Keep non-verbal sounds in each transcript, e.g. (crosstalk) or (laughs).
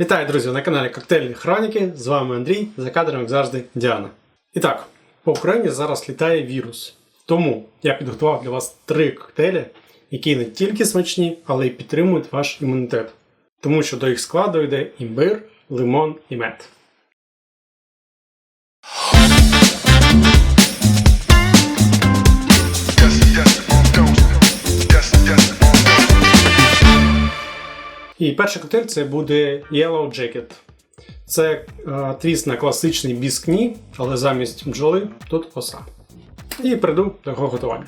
Вітаю, друзі, на каналі Коктейльні Хроніки. З вами Андрій, за кадром, як завжди, Діана. І так, по Україні зараз літає вірус. Тому я підготував для вас три коктейлі, які не тільки смачні, але й підтримують ваш імунітет. Тому що до їх складу йде імбир, лимон і мед. І перший коктейль це буде Yellow Jacket. Це е, твіст на класичний біскні, але замість бджоли тут оса. І прийду до його готування.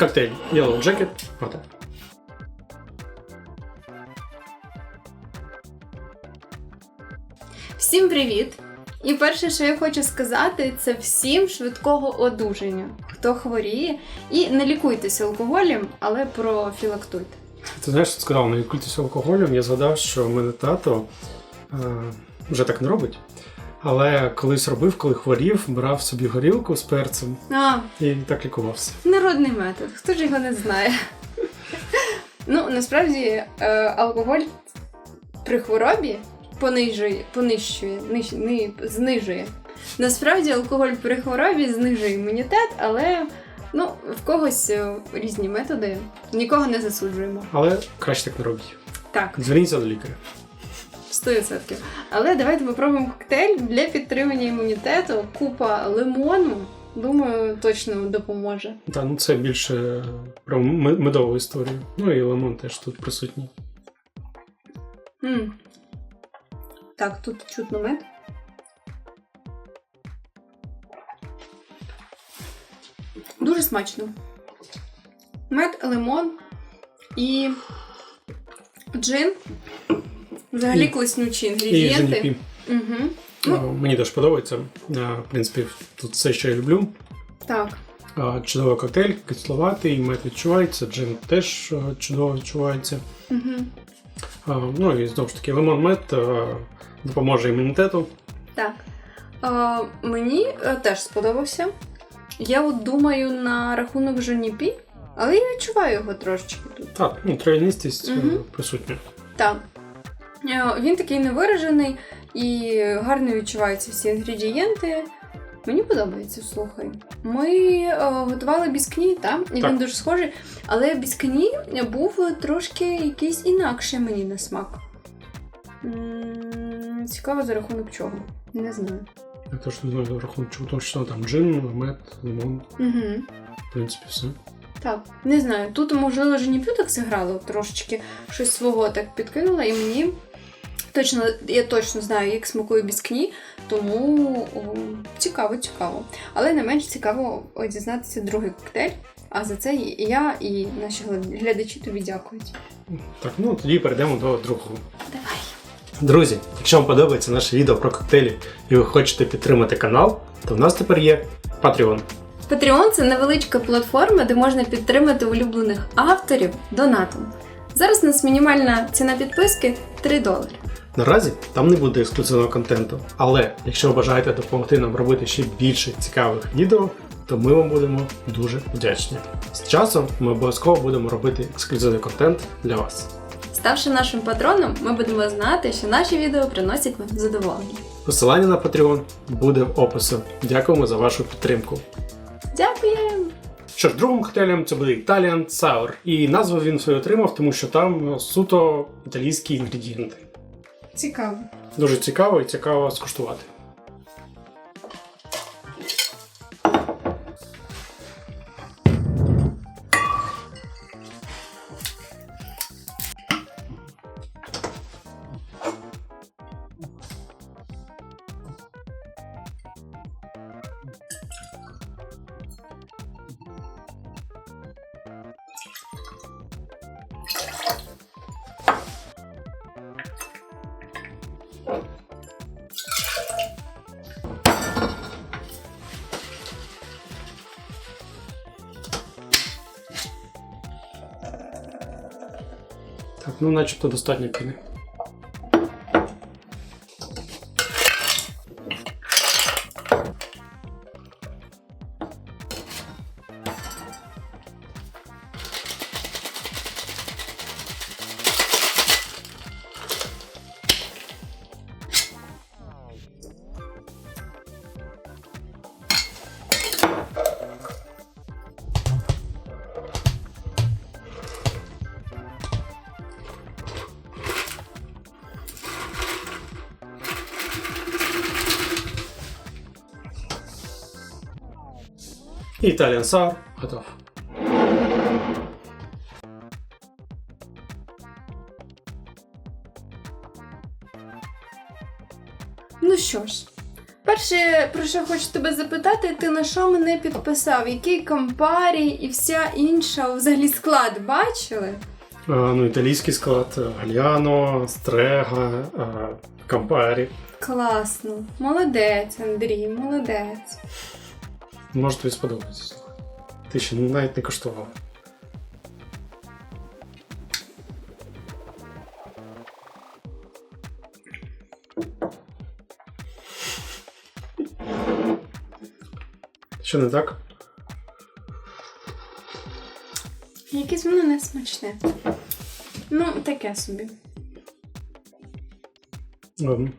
Коктейль Yellow Jacket готовий. Всім привіт! І перше, що я хочу сказати, це всім швидкого одужання. Хто хворіє, і не лікуйтеся алкоголем, але профілактуйте. Ти знаєш, що сказав, не лікуйтеся алкоголем. Я згадав, що в мене тато е, вже так не робить. Але колись робив, коли хворів, брав собі горілку з перцем А, і так лікувався. народний метод, хто ж його не знає? Ну, насправді, е, алкоголь при хворобі понижує, понищує, ниж, ни, знижує. Насправді алкоголь при хворобі знижує імунітет, але ну, в когось е, різні методи. Нікого не засуджуємо. Але краще так не робіть. Так. Зверніться до лікаря. 100%. Але давайте попробуємо коктейль для підтримання імунітету. Купа лимону. Думаю, точно допоможе. Та, ну це більше про медову історію. Ну і лимон теж тут присутній. м Так, тут чутно мед. Дуже смачно. Мед, лимон і джин. Взагалі І- класнючі інгредієнти. женіпі. Угу. Ну, Мені теж подобається. В принципі, тут все, що я люблю. Так. Чудовий коктейль, кисловатий, мед відчувається, джин теж чудово відчувається. Угу. Ну і знову ж таки, лимон мед допоможе імунітету. Так. Мені е, теж сподобався. Я от думаю на рахунок Жоніпі, але я відчуваю його трошечки тут. Так, ну, трав'янистість а, Мгм. присутня. Так. Е, Він такий невиражений і гарно відчуваються всі інгредієнти. Мені подобається, слухай. Ми е, готували біскні, так? І Так. він дуже схожий. Але біскні був трошки якийсь інакший мені на смак. М, Цікаво за рахунок чого. Не знаю. Я теж не знаю за рахунок чого точно там джин, мед, лимон, Угу. в принципі, все. Так, не знаю. Тут, можливо, Женіпю так зіграло трошечки щось свого так підкинула, і мені точно, я точно знаю, як смакує біскні, тому о, цікаво, цікаво. Але не менш цікаво дізнатися другий коктейль. А за це і я, і наші глядачі тобі дякують. Так, ну тоді перейдемо до другого. Давай. Друзі, якщо вам подобається наше відео про коктейлі і ви хочете підтримати канал, то в нас тепер є Patreon. Patreon – це невеличка платформа, де можна підтримати улюблених авторів донатом. Зараз у нас мінімальна ціна підписки 3 долари. Наразі там не буде ексклюзивного контенту, але якщо ви бажаєте допомогти нам робити ще більше цікавих відео, то ми вам будемо дуже вдячні. З часом ми обов'язково будемо робити ексклюзивний контент для вас. Ставши нашим патроном, ми будемо знати, що наші відео приносять вам задоволення. Посилання на Patreon буде в описі. Дякуємо за вашу підтримку. Дякуємо! Що ж, другим коктейлем це буде Italian Sour. І назву він свою отримав, тому що там суто італійські інгредієнти. Цікаво. Дуже цікаво і цікаво скуштувати. Ну начебто достатньо піни. Italian Sour готов. Ну що ж, перше, про що хочу тебе запитати, ти на що мене підписав? Який компарій і вся інша взагалі склад бачили? А, ну, італійський склад е, Гальяно, Стрега, е, Кампарі. Класно. Молодець, Андрій, молодець. Може тобі сподобається. слухай. Ти ще навіть не коштував. Що не так? Якесь воно не смачне. Ну, таке собі.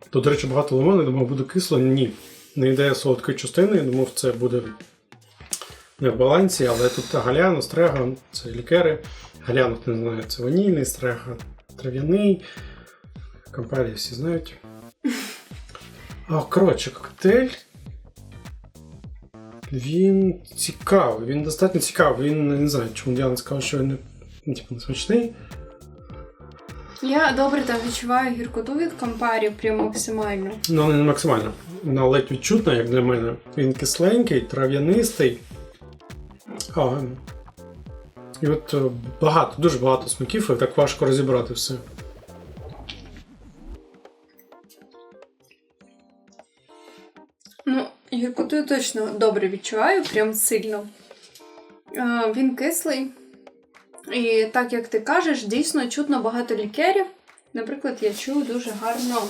Тут, до речі, багато лимону, я думав, буде кисло. Ні. Не йде солодкої частини, я думав, це буде не в балансі, але тут галяно, стрега, це лікери. Галяно, не знає, це ванільний, стрега трав'яний. Кампарії всі знають. Коротше, коктейль. Він цікавий, він достатньо цікавий. Він не знаю, чому Діана сказала, що він не, типу, не смачний. Я добре там відчуваю гіркоту від компарі прям максимально. Ну, не максимально. Вона ледь відчутна, як для мене. Він кисленький, трав'янистий. А, і от е, багато, дуже багато смаків, і так важко розібрати все. Ну, гіркоту я точно добре відчуваю, прям сильно. Е, він кислий. І так як ти кажеш, дійсно чутно багато лікерів. Наприклад, я чую дуже гарно.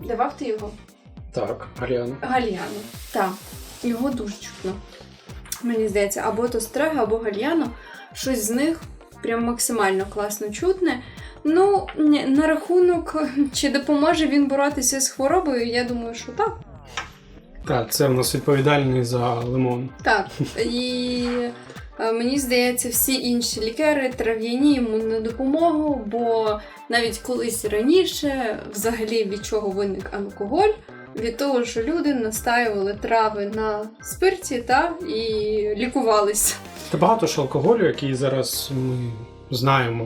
Давав ти його? Так, Аріана. Гальяно. Так, його дуже чутно. Мені здається, або то стрега, або гальяно. Щось з них прям максимально класно чутне. Ну, на рахунок, (laughs) чи допоможе він боротися з хворобою, я думаю, що так. Так, це у нас відповідальний за лимон. Так. І е, мені здається, всі інші лікери трав'яні йому на допомогу, бо навіть колись раніше, взагалі від чого виник алкоголь, від того, що люди настаювали трави на спирті та і лікувались. Та багато ж алкоголю, який зараз ми знаємо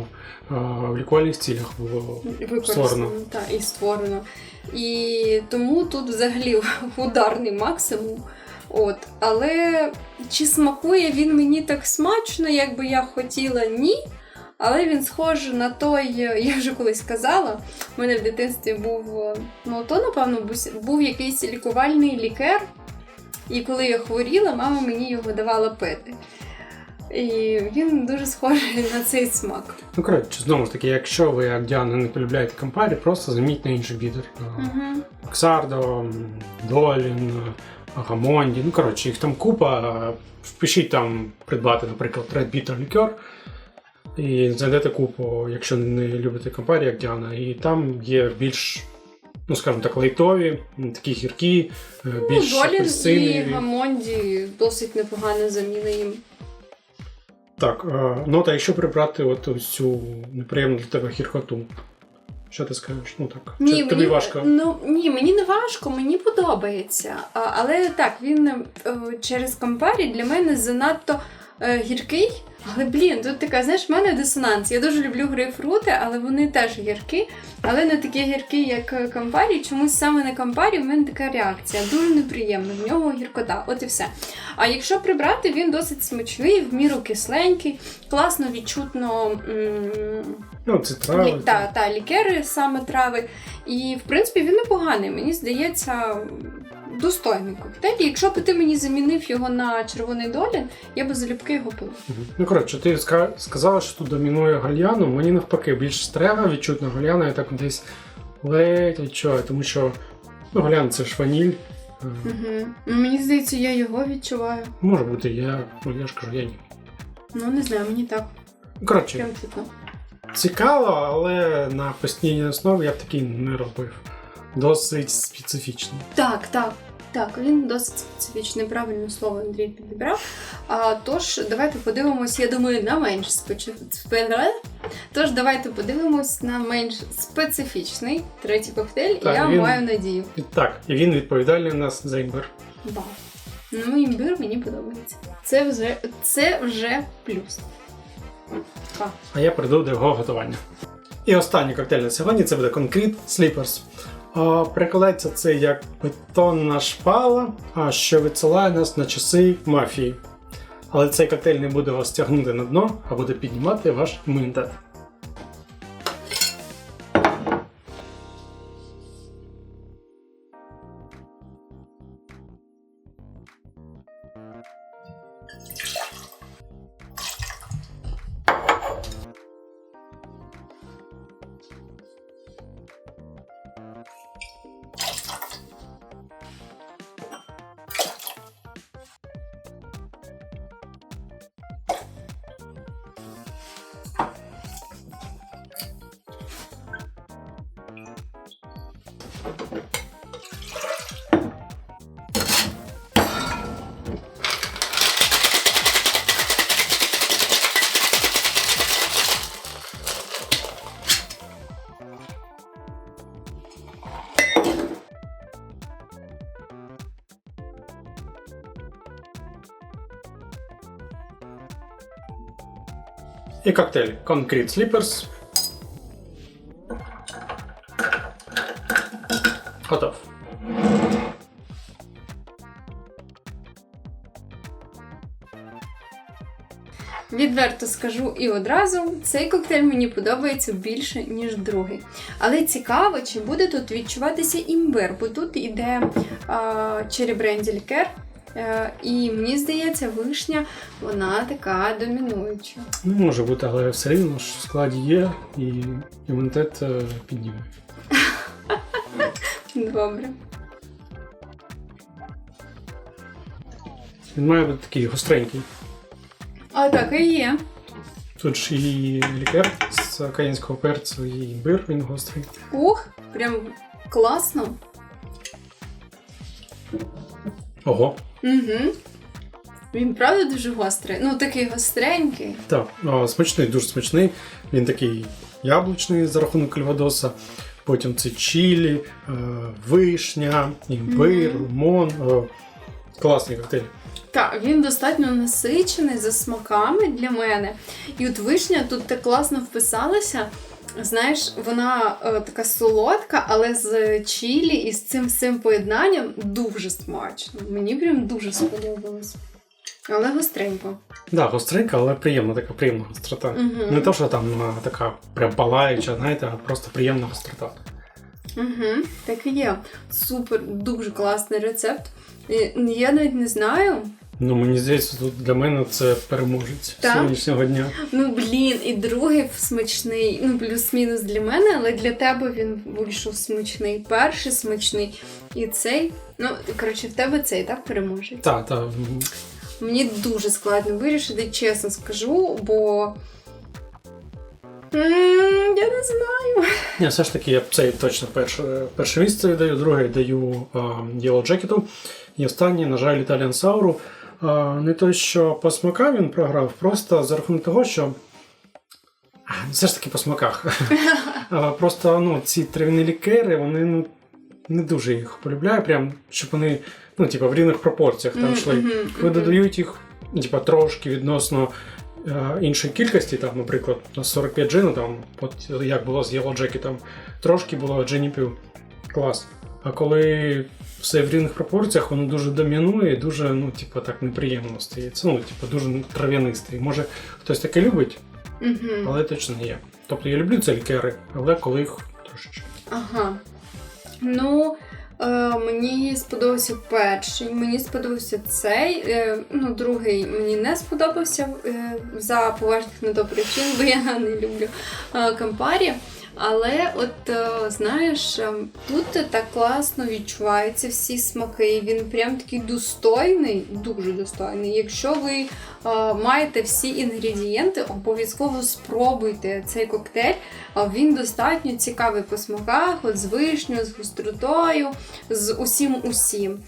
е, в лікувальних цілях було Створено. та, і створено. І тому тут взагалі (laughs) ударний максимум. От. Але чи смакує він мені так смачно, як би я хотіла, ні. Але він схожий на той, (laughs) я вже колись казала, в мене в дитинстві був, ну то, напевно, був якийсь лікувальний лікер. І коли я хворіла, мама мені його давала пити. І він дуже схожий на цей смак. Ну, коротше, знову ж таки, якщо ви, як Діана, не полюбляєте кампарі, просто заміть на інших бідер. Угу. Ксардо, Долін, Гамонді. Ну, коротше, їх там купа. Впишіть там придбати, наприклад, Red Bitter Liqueur. І знайдете купу, якщо не любите компарі, як Діана, і там є більш, ну скажімо так, лайтові, такі гіркі, е, більш ну, Долін і. Гамонді досить непогана заміна їм. Так, е, ну та якщо прибрати от цю неприємну для тебе гіркоту, що ти скажеш? Ну так, чи Ні, тобі мені, важко? Ну, ні, мені не важко, мені подобається. А, але так, він е, через компарі для мене занадто е, гіркий. Але блін, тут така, знаєш, в мене дисонанс. Я дуже люблю грейпфрути, але вони теж гіркі, але не такі гіркі, як е, кампарі. Чомусь саме на кампарі в мене така реакція. Дуже неприємна, в нього гіркота, от і все. А якщо прибрати, він досить смачний, в міру кисленький, класно відчутно. Ну, це трави. Лі, та, та, лікери, саме трави. І, в принципі, він непоганий. Мені здається, достойний коктейль. Якщо б ти мені замінив його на червоний долін, я би залюбки його пила. Ну, коротше, ти сказала, що тут домінує гальяно. Мені навпаки більш стрега, відчутно гальяно, я так десь ледь відчуваю, тому що ну, гальян це ж ваніль. Угу. Мені здається, я його відчуваю. Може бути, я, ну, я ж кажу, я ні. Ну, не знаю, мені так. Коротше, Прям чутно. цікаво, але на постійній основі я б такий не робив. Досить специфічний. Так, так. Так, він досить специфічне, правильне слово Андрій підібрав. А, тож, давайте подивимось, я думаю, на менш специфічний. Тож, давайте подивимось на менш специфічний третій коктейль, Так, і я він- маю надію. Так, і він відповідальний у нас за імбир. Вау. Ну, імбир мені подобається. Це вже, це вже плюс. А, А я перейду до його готування. І останній коктейль на сьогодні це буде Concrete Slippers. А, Перекладається це як бетонна шпала, що відсилає нас на часи мафії. Але цей коктейль не буде вас тягнути на дно, а буде піднімати ваш імунітет. І коктейль Concrete Slippers. Відверто скажу і одразу, цей коктейль мені подобається більше, ніж другий. Але цікаво, чи буде тут відчуватися імбир, бо тут іде. Е, і мені здається, вишня вона така домінуюча. Ну, може бути, але все рівно ж в складі є і імунітет е, підніме. (laughs) Добре. Він має бути такий гостренький. А так і є. Тут ж і лікер з українського перцю, і імбир, він гострий. Ух, прям класно. Ого. Угу. Він правда дуже гострий. Ну, такий гостренький. Так, о, смачний, дуже смачний. Він такий яблучний за рахунок кальвадоса. Потім це чілі, е, вишня, імбир, лимон. О, класний коктейль. Так, він достатньо насичений за смаками для мене. І от вишня тут так класно вписалася. Знаєш, вона е, така солодка, але з чілі і з цим всім поєднанням дуже смачно. Мені прям дуже сподобалось. Але гостренько. Да, гостренька, але приємна, така приємна гострота. Угу. Не то, що там е, така прям палаюча, знаєте, а просто приємна гострота. Угу, так і є. Супер, дуже класний рецепт. Я навіть не знаю. Ну, мені здається, тут для мене це переможець Так? сьогоднішнього дня. Ну, блін, і другий смачний, ну, плюс-мінус для мене, але для тебе він вийшов смачний. Перший смачний. І цей, ну, коротше, в тебе цей, так, переможе. Так, так. Мені дуже складно вирішити, чесно скажу, бо Я не знаю. Ні, все ж таки, я цей точно перше, перше місце даю, друге даю Yellow Jacket. І останнє, на жаль, Italian Sour. Не то, що по смакам він програв, просто за рахунок того, що. Все ж таки по смаках. (laughs) Просто ну, ці трав'яні лікери, вони ну, не дуже їх полюбляю, прям, щоб вони ну, типу, в рівних пропорціях там йшли. Коли додають їх типу, трошки відносно е, іншої кількості, там, наприклад, на 45 джину, там, от як було з Yellow Jacket, трошки було джині пів. Клас. А коли все в рівних пропорціях, воно дуже домінує і дуже, ну, типу, так неприємно стається. Ну, типу, дуже трав'янистий. Може, хтось таке любить, Мгм. але точно не я. Тобто я люблю ці лікери, але коли їх трошечки. Ага. Ну, е, мені сподобався перший, мені сподобався цей. Е, ну, другий мені не сподобався е, за поважних на то причин, бо я не люблю е, кампарі. Але от е, знаєш, е, тут так класно відчуваються всі смаки. Він прям такий достойний, дуже достойний. Якщо ви е, маєте всі інгредієнти, обов'язково спробуйте цей коктейль. Він достатньо цікавий по смаках, от з вишнею, з гостротою, з усім усім.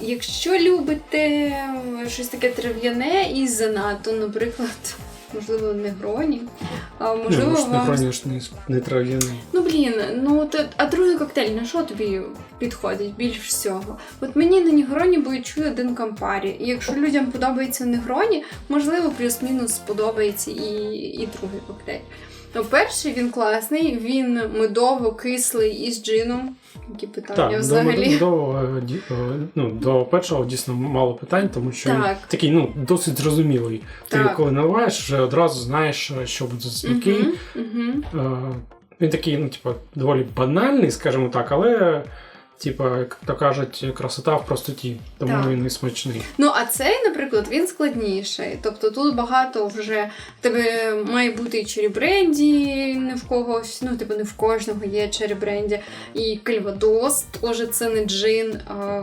Якщо любите щось таке трав'яне і занадто, наприклад, можливо, негроні, а, можливо, ну, ж не вам броніш, не, не трав'яний. Ну блін, ну то, а другий коктейль на що тобі підходить більш всього? От мені на Нігроні бо чую один кампарі. І якщо людям подобається Нігроні, можливо, плюс-мінус сподобається і, і другий коктейль. Ну, перший він класний, він медово-кислий із джином. Які питання Так, взагалі? до, до, ну, до першого дійсно мало питань, тому що він такий ну, досить зрозумілий. Ти коли наливаєш, вже одразу знаєш, що буде за який. Угу. Е, Він такий, ну, типу, доволі банальний, скажімо так, але, типу, як то кажуть, красота в простоті, тому Так. він і смачний. Ну, а цей, наприклад, він складніший. Тобто тут багато вже в тебе має бути і чері бренді, не в когось, ну, типу, не в кожного є чері бренді. І кальвадос, теж це не джин. А...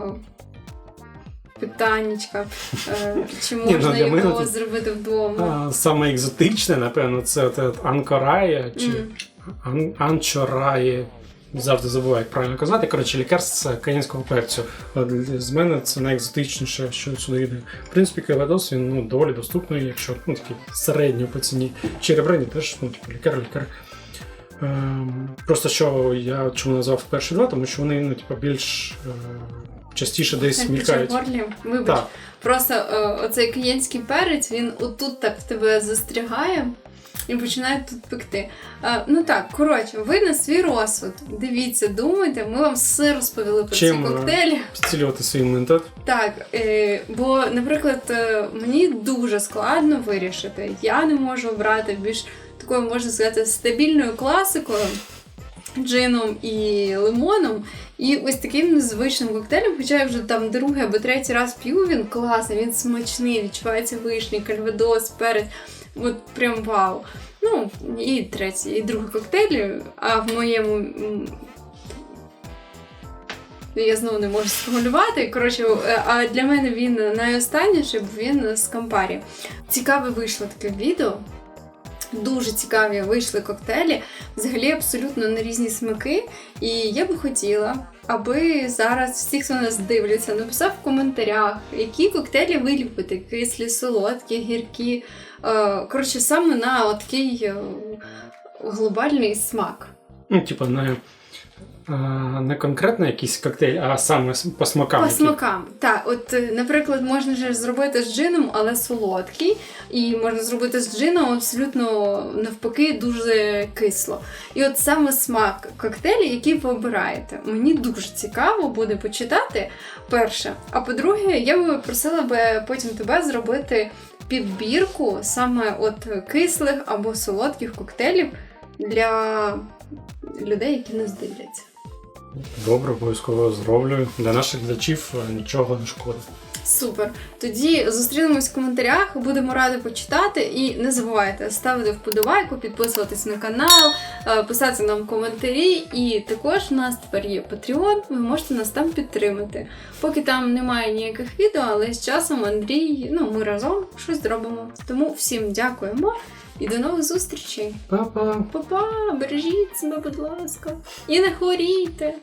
Питаннячка, е, чи ну, можна для мене його тут- зробити вдома? А, саме екзотичне, напевно, це от, от Анкорає чи Мгм. Ан- Анчорає. Завжди забуваю, як правильно казати. Коротше, лікарство з канінського перцю. З мене це найекзотичніше, що сюди йде. В принципі, Кевадос він ну, доволі доступний, якщо ну, такий середньо по ціні. Черебрені теж, ну, типу, лікар, лікар. Ем, просто що я чому назвав перші два, тому що вони ну, типу, більш е, частіше десь мількають. Вибач. Так, Просто е, оцей киянський перець, він отут так в тебе застрягає і починає тут пекти. Е, ну так, коротше, ви на свій розсуд. Дивіться, думайте, ми вам все розповіли про Чим, ці е, коктейлі. підсилювати свій імунітет. Так, е, бо, наприклад, е, мені дуже складно вирішити. Я не можу обрати більш такою, можна сказати, стабільною класикою. Джином і лимоном, і ось таким незвичним коктейлем, хоча я вже там другий або третій раз п'ю, він класний, він смачний, відчувається вишні, кальвадос, перець. От прям вау. Ну, і третій, і другий коктейль, а в моєму. Я знову не можу сформулювати. Коротше, е, а для мене він найостанніший, бо він з Кампарі. Цікаве вийшло таке відео. Дуже цікаві вийшли коктейлі, взагалі абсолютно на різні смаки. І я би хотіла, аби зараз всі, хто нас дивляться, написав в коментарях, які коктейлі ви любите: кислі, солодкі, гіркі. Е, Коротше, саме на такий е, глобальний смак. Ну, типа, не, а, не конкретно якийсь коктейль, а саме по смакам. По які. смакам. Так, от, е, наприклад, можна ж зробити з джином, але солодкий, і можна зробити з джином абсолютно навпаки дуже кисло. І от саме смак коктейлі, який ви обираєте. Мені дуже цікаво буде почитати. Перше. А по-друге, я би просила би потім тебе зробити підбірку саме от кислих або солодких коктейлів для людей, які нас дивляться. Добре, обов'язково зроблю. Для наших глядачів е, нічого не шкодить. Супер. Тоді зустрінемось в коментарях, будемо раді почитати. І не забувайте ставити вподобайку, підписуватись на канал, е, писати нам коментарі. І також у нас тепер є Patreon, ви можете нас там підтримати. Поки там немає ніяких відео, але з часом Андрій, ну ми разом щось зробимо. Тому всім дякуємо і до нових зустрічей. Па-па! Па-па, бережіть себе, будь ласка, і не хворійте.